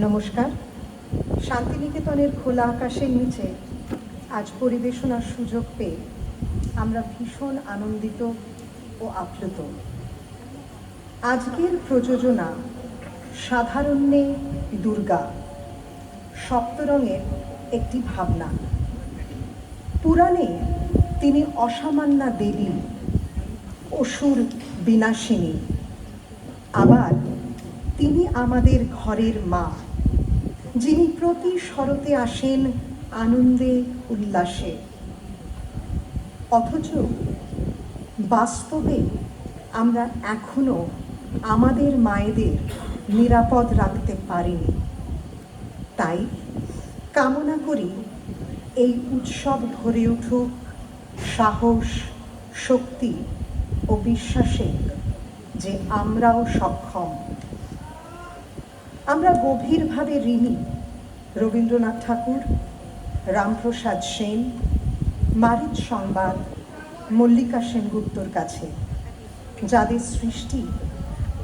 নমস্কার। শান্তিনিকেতনের খোলা আকাশের নিচে আজ পরিবেশনার সুযোগ পেয়ে আমরা ভীষণ আনন্দিত ও আপ্লুত। আজকের প্রযোজনা সাধারণ্যে দুর্গা সপ্তরঙের একটি ভাবনা। পুরাণে তিনি অসামান্যা দেবী, অসুর বিনাশিনী, আবার তিনি আমাদের ঘরের মা। যিনি প্রতি শরতে আসেন আনন্দে উল্লাসে। অথচ বাস্তবে আমরা এখনও আমাদের মায়েদের নিরাপদ রাখতে পারিনি। তাই কামনা করি এই উৎসব ভরে উঠুক সাহস, শক্তি ও বিশ্বাসে যে আমরাও সক্ষম। আমরা গভীরভাবে ঋণী। রবীন্দ্রনাথ ঠাকুর, রামপ্রসাদ সেন, মারিচ সংবাদ, মল্লিকা সেনগুপ্তর কাছে, যাদের সৃষ্টি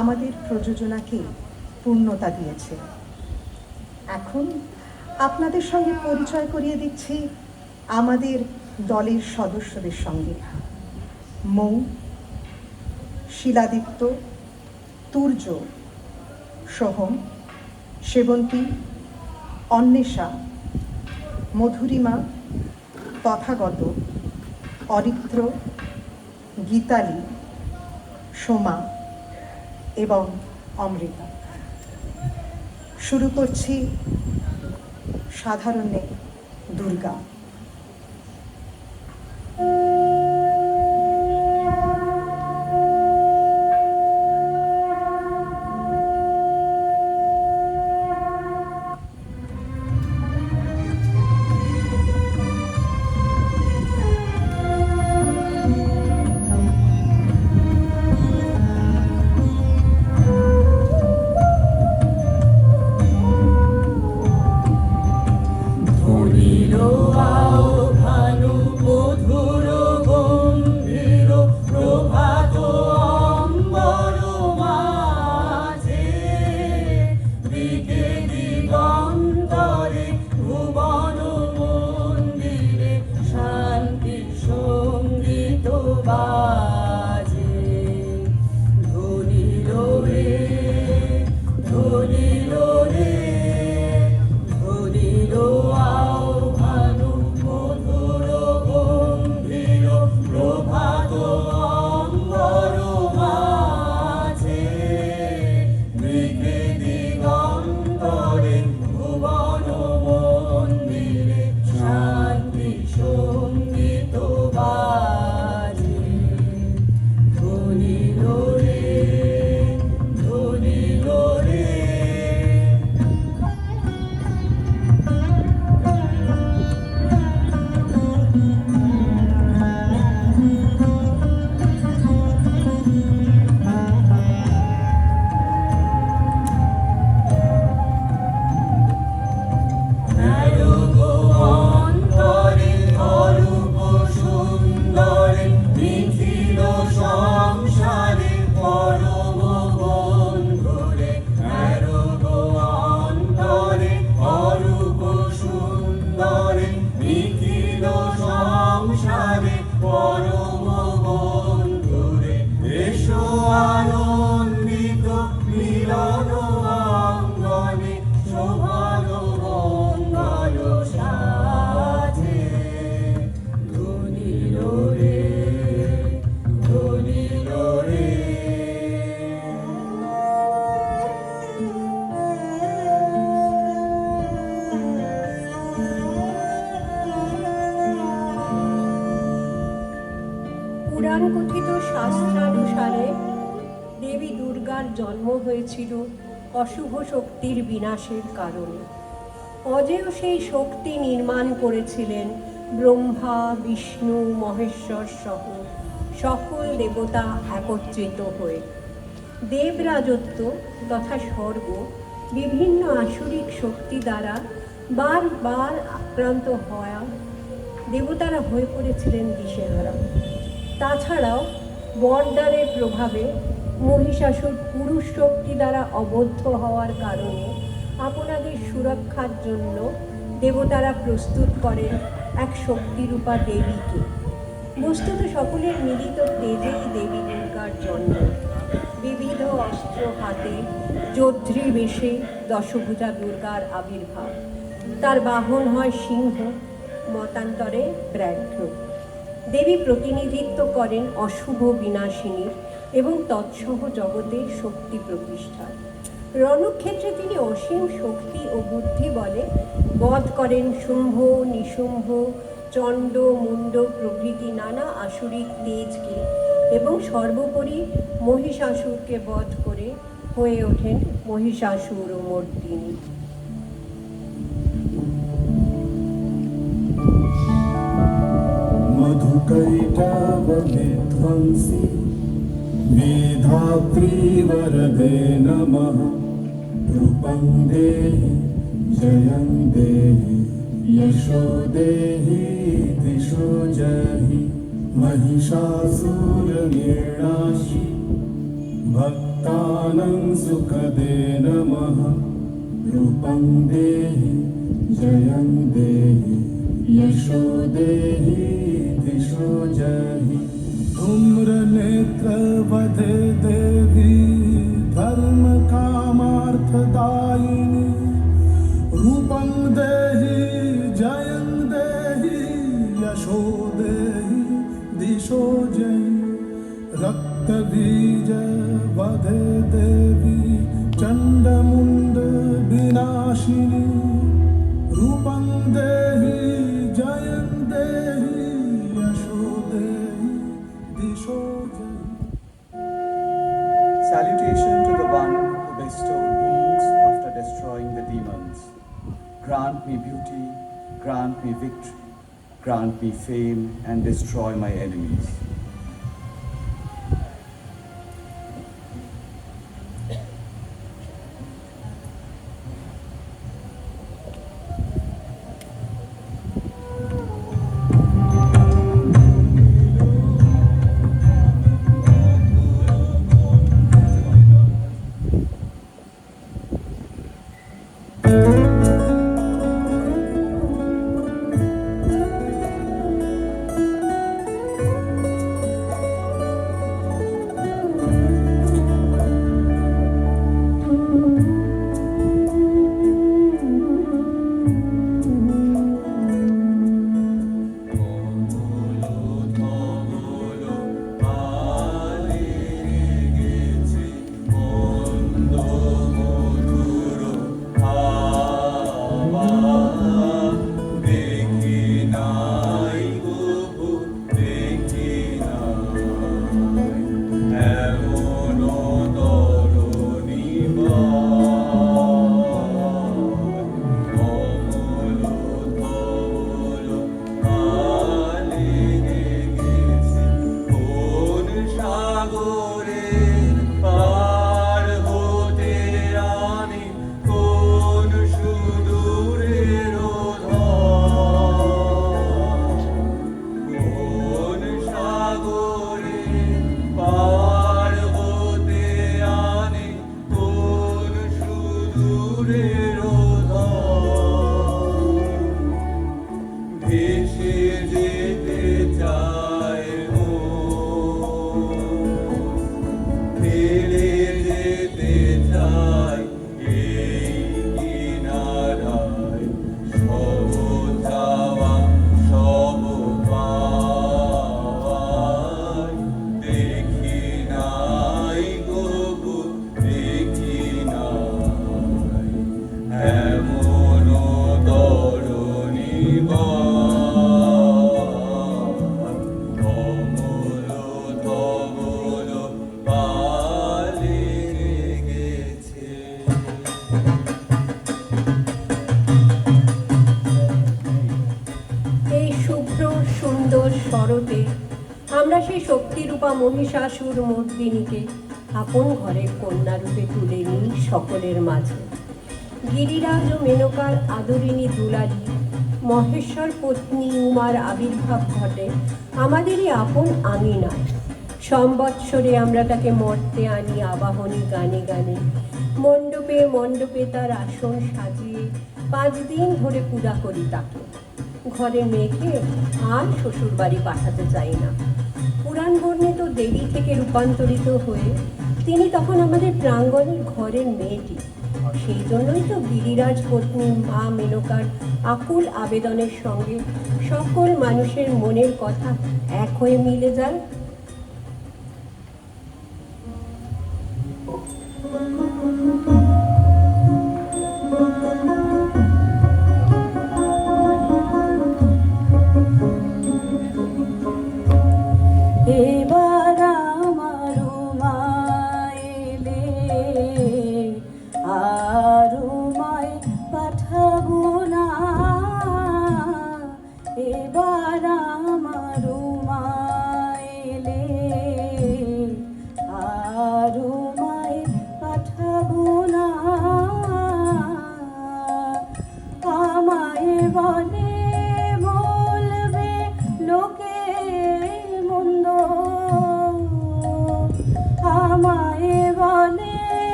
আমাদের প্রযোজনাকে পূর্ণতা দিয়েছে। এখন আপনাদের সঙ্গে পরিচয় করিয়ে দিচ্ছি আমাদের দলের সদস্যদের সঙ্গে। মৌ শিলাদিত্য তুর্য, সোহম সেবন্তী অন্বেষা মধুরিমা তথাগত অরিত্র গীতালি সোমা এবং অমৃতা। শুরু করছি সাধারণে দুর্গা। দুর্গার জন্ম হয়েছিল অশুভ শক্তির বিনাশের কারণে। অজেয় সেই শক্তি নির্মাণ করেছিলেন ব্রহ্মা, বিষ্ণু, মহেশ্বর সহ সকল দেবতা একত্রিত হয়ে। দেবরাজত্ব তথা স্বর্গ বিভিন্ন আসরিক শক্তি দ্বারা বারবার আক্রান্ত হওয়া দেবতারা হয়ে পড়েছিলেন দিশেহারা। তাছাড়াও বরদানের প্রভাবে মহিষাসুর পুরুষ শক্তি দ্বারা অবদ্ধ হওয়ার কারণে আপনাদের সুরক্ষার জন্য দেবতারা প্রস্তুত করেন এক শক্তিরূপা দেবীকে। বস্তুত সকলের মিলিত তেজেই দেবী দুর্গার জন্ম। বিবিধ অস্ত্র হাতে যোদ্ধ্রী বেশে দশভুজা দুর্গার আবির্ভাব। তার বাহন হয় সিংহ, মতান্তরে ব্যাঘ্র দেবী প্রতিনিধিত্ব করেন অশুভ বিনাশিনীর এবং তৎসহ জগতের শক্তি প্রতিষ্ঠা। রণক্ষেত্রে তিনি অসীম শক্তি ও বুদ্ধি বলে। বধ করেন শুম্ভ, নিশুম্ভ, চণ্ড মুন্ড প্রভৃতি নানা আসুরিক তেজকে এবং সর্বোপরি মহিষাসুরকে বধ করে হয়ে ওঠেন মহিষাসুর ও মর্দিনী। বলে ধ্বংসী मेधात्रीवरदे नमः। रूपं देहि जयं देहि यशो देहि दिशो जहि। महिषासुरनिर्णाशि भक्तानं सुखदे नमः। रूपं देहि जयं देहि यशो देहि दिशो जहि धूम्रनेत्रवधे देवी धर्मकामार्थदायिनी रूपं देहि जयं देहि यशो देहि दिशो जयि रक्तबीज वधे देवी चण्डमुण्ड विनाशिनी रूपं देहि grant me victory, grant me fame, and destroy my enemies. শরতে আমরা সেই শক্তিরূপা মহিষাসুর মর্দিনীকে আপন ঘরের কন্যারূপে তুলে নিই সকলের মাঝে। গিরিরাজ ও মেনকার আদরিণী দুলারি, মহেশ্বর পত্নী উমার আবির্ভাব ঘটে, আমাদেরই আপন আঙিনায় সম্বৎসরে আমরা তাকে মর্তে আনি, আবাহনী গানে গানে। মণ্ডপে মণ্ডপে তার আসন সাজিয়ে পাঁচ দিন ধরে পূজা করি তাকে। ঘরের মেয়েকে আর শ্বশুর বাড়ি পাঠাতে চাই না। পুরাণ বর্ণে তো দেবী থেকে রূপান্তরিত হয়ে তিনি তখন আমাদের প্রাঙ্গণের ঘরের মেয়েটি। সেই জন্যই তো গিরিরাজ পত্নী মা মেনকার আকুল আবেদনের সঙ্গে সকল মানুষের মনের কথা এক হয়ে মিলে যায়।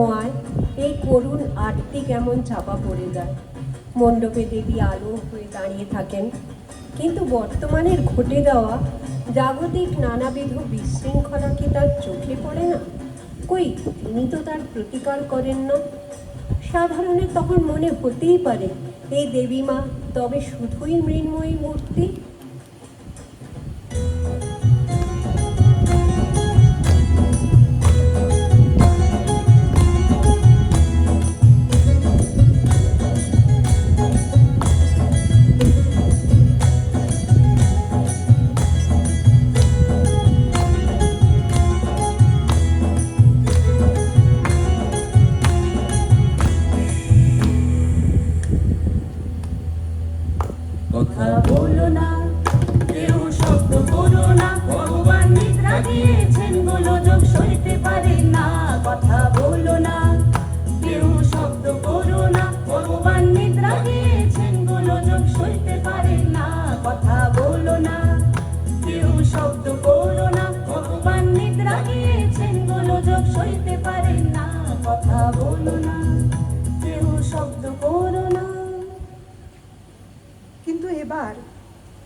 ধোঁয়ায় এই করুণ আরতি কেমন চাপা পড়ে যায়। মণ্ডপে দেবী আলো হয়ে দাঁড়িয়ে থাকেন। কিন্তু বর্তমানের ঘটে যাওয়া জাগতিক নানাবিধ বিশৃঙ্খলা কি তার চোখে পড়ে না? কই, তিনি তো তার প্রতিকার করেন না। সাধারণের তখন মনে হতেই পারে, এই দেবী মা তবে শুধুই মৃন্ময়ী মূর্তি।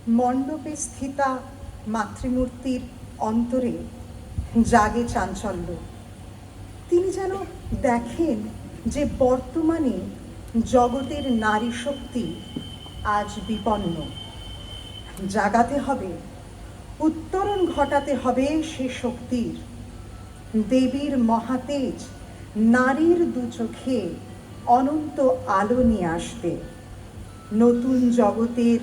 মণ্ডপে স্থিতা মাতৃমূর্তির অন্তরে জাগে চাঞ্চল্য। তিনি যেন দেখেন যে বর্তমানে জগতের নারী শক্তি আজ বিপন্ন। জাগাতে হবে, উত্তরণ ঘটাতে হবে সে শক্তির। দেবীর মহাতেজ নারীর দু চোখে অনন্ত আলো নিয়ে আসবে নতুন জগতের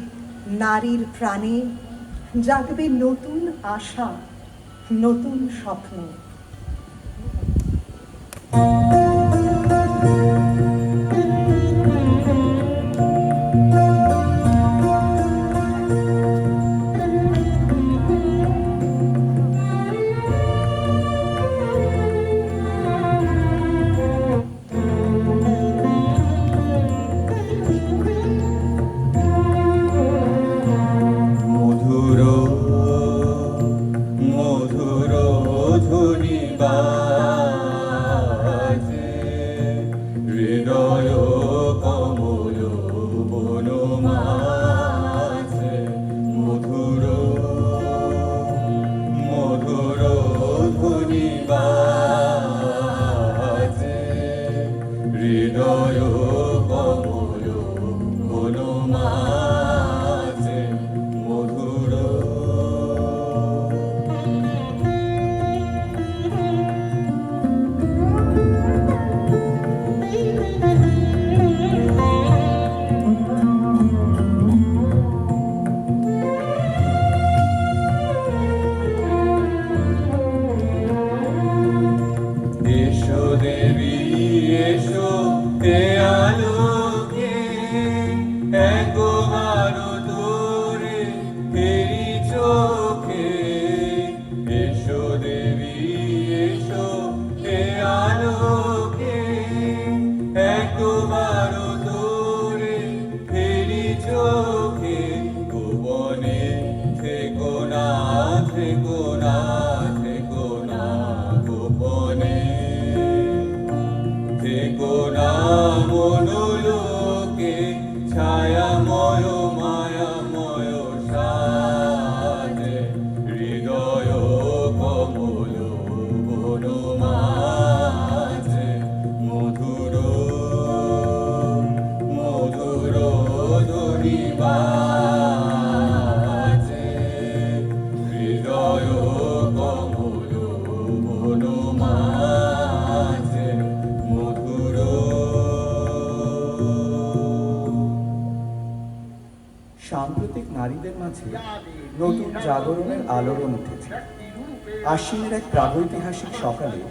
নারীর প্রাণে জাগবে নতুন আশা নতুন স্বপ্ন। চোখে ভুবনে না থেকো না থেকো না গোপনে। থেকো না সাম্প্রতিক নারীদের মাঝে নতুন জাগরণের আলোড়ন উঠেছে। আশ্বিনের এক প্রাগৈতিহাসিক সকালে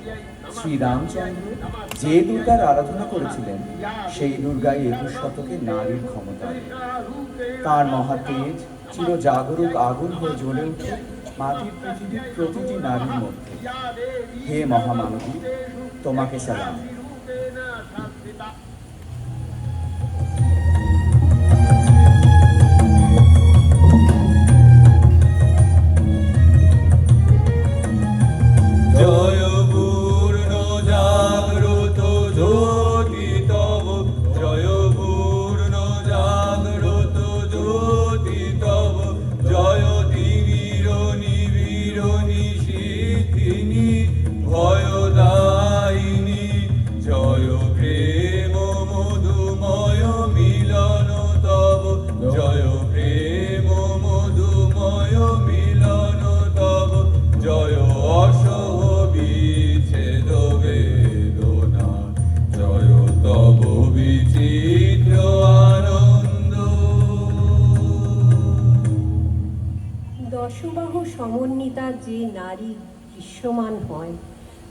শ্রীরামচন্দ্র যে দুর্গার আরাধনা করেছিলেন, সেই দুর্গাই একুশ শতকে নারীর ক্ষমতা। তার মহাতেজ চির জাগরুক আগুন হয়ে জ্বলে উঠে মাটির পৃথিবীর প্রতিটি নারীর মধ্যে। হে মহামানবী, তোমাকে সালাম।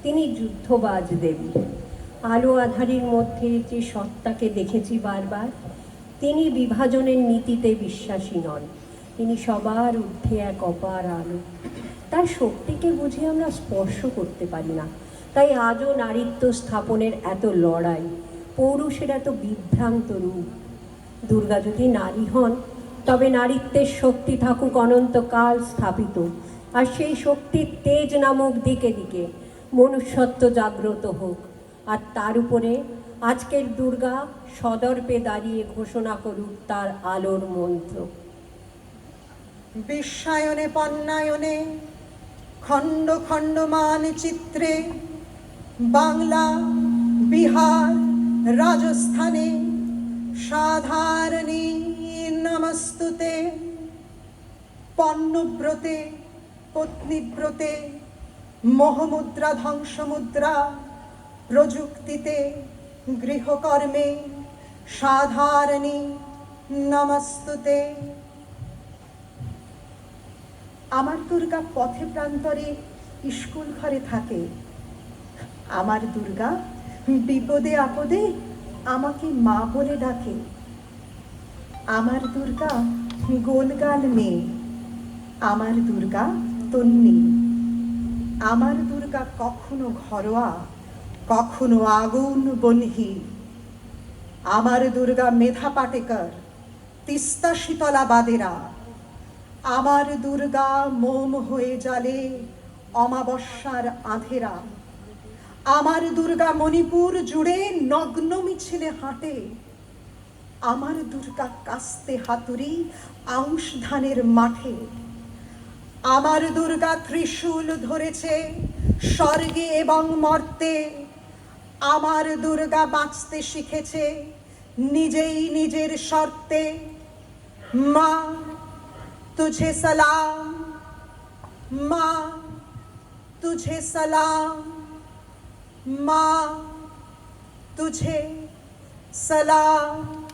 তিনি যুদ্ধবাজ দেবী। আলো আধারের মধ্যে যে সত্তাকে দেখেছি বারবার, তিনি বিভাজনের নীতিতে বিশ্বাসী নন। তিনি সবার ঊর্ধ্বে এক অপার আলো। তার শক্তিকে বুঝে আমরা স্পর্শ করতে পারি না। তাই আজও নারীত্ব স্থাপনের এত লড়াই, পৌরুষের এত বিভ্রান্ত রূপ। দুর্গা যদি নারী হন, তবে নারীত্বের শক্তি থাকুক অনন্তকাল স্থাপিত। আর সেই শক্তির তেজ নামক দিকে দিকে মনুষ্যত্ব জাগ্রত হোক। আর তার উপরে আজকের দুর্গা সদর্পে দাঁড়িয়ে ঘোষণা করুক তার আলোর মন্ত্র। বিশ্বায়নে পণ্যায়নে, খণ্ড খণ্ড মানচিত্রে বাংলা, বিহার, রাজস্থানে সাধারণী নমস্তুতে, পণ্যব্রতে, পত্নীব্রতে মোহমুদ্রা, ধ্বংসমুদ্রা প্রযুক্তিতে, গৃহকর্মে, সাধারণী নমস্তুতে। আমার দুর্গা পথে প্রান্তরে স্কুল ঘরে থাকে। আমার দুর্গা বিপদে আপদে আমাকে মা বলে ডাকে। আমার দুর্গা গোলগাল মেয়ে। আমার দুর্গা তন্নি। আমার দুর্গা কখনো ঘরোয়া, কখনো আগুন বনহি। আমার দুর্গা মেধা পাটেকর, তিস্তা শীতলা বাদেরা আমার দুর্গা মোম হয়ে জালে অমাবস্যার আধেরা। আমার দুর্গা মণিপুর জুড়ে নগ্ন মিছিলে হাঁটে। আমার দুর্গা কাস্তে হাতুরি আউশ ধানের মাঠে। আমার দুর্গা ত্রিশূল ধরেছে স্বর্গে এবং মর্তে। আমার দুর্গা বাঁচতে শিখেছে নিজেই নিজের শর্তে। মা, তুঝে সালাম। মা, তুঝে সালাম। মা, তুঝে সালাম।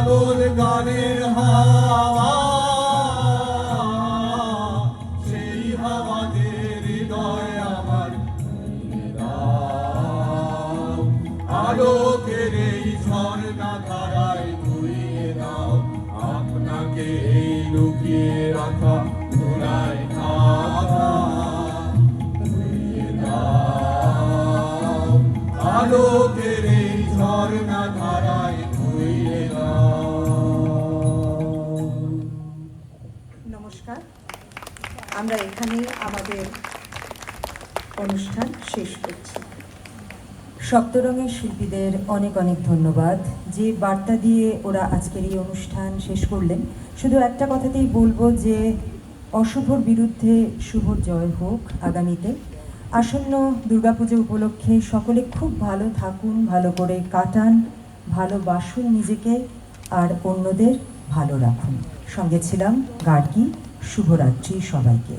পাগল গানের হাওয়া। সেই হাওয়াতে হৃদয় আমার। আলোকের এই ঝর্ণা ধারায় ধুইয়ে দাও। আপনাকে এই লুকিয়ে রাখা আলোকের এই ঝর্ণা ধারায় আমরা এখানে আমাদের অনুষ্ঠান শেষ করছি। সপ্তরঙের শিল্পীদের অনেক অনেক ধন্যবাদ। যে বার্তা দিয়ে ওরা আজকের এই অনুষ্ঠান শেষ করলেন, শুধু একটা কথাতেই বলব যে অশুভর বিরুদ্ধে শুভর জয় হোক আগামীতে। আসন্ন দুর্গাপুজো উপলক্ষে সকলে খুব ভালো থাকুন, ভালো করে কাটান ভালোবাসুন নিজেকে আর অন্যদের ভালো রাখুন। সঙ্গে ছিলাম গার্গী। শুভরাত্রি সবাইকে।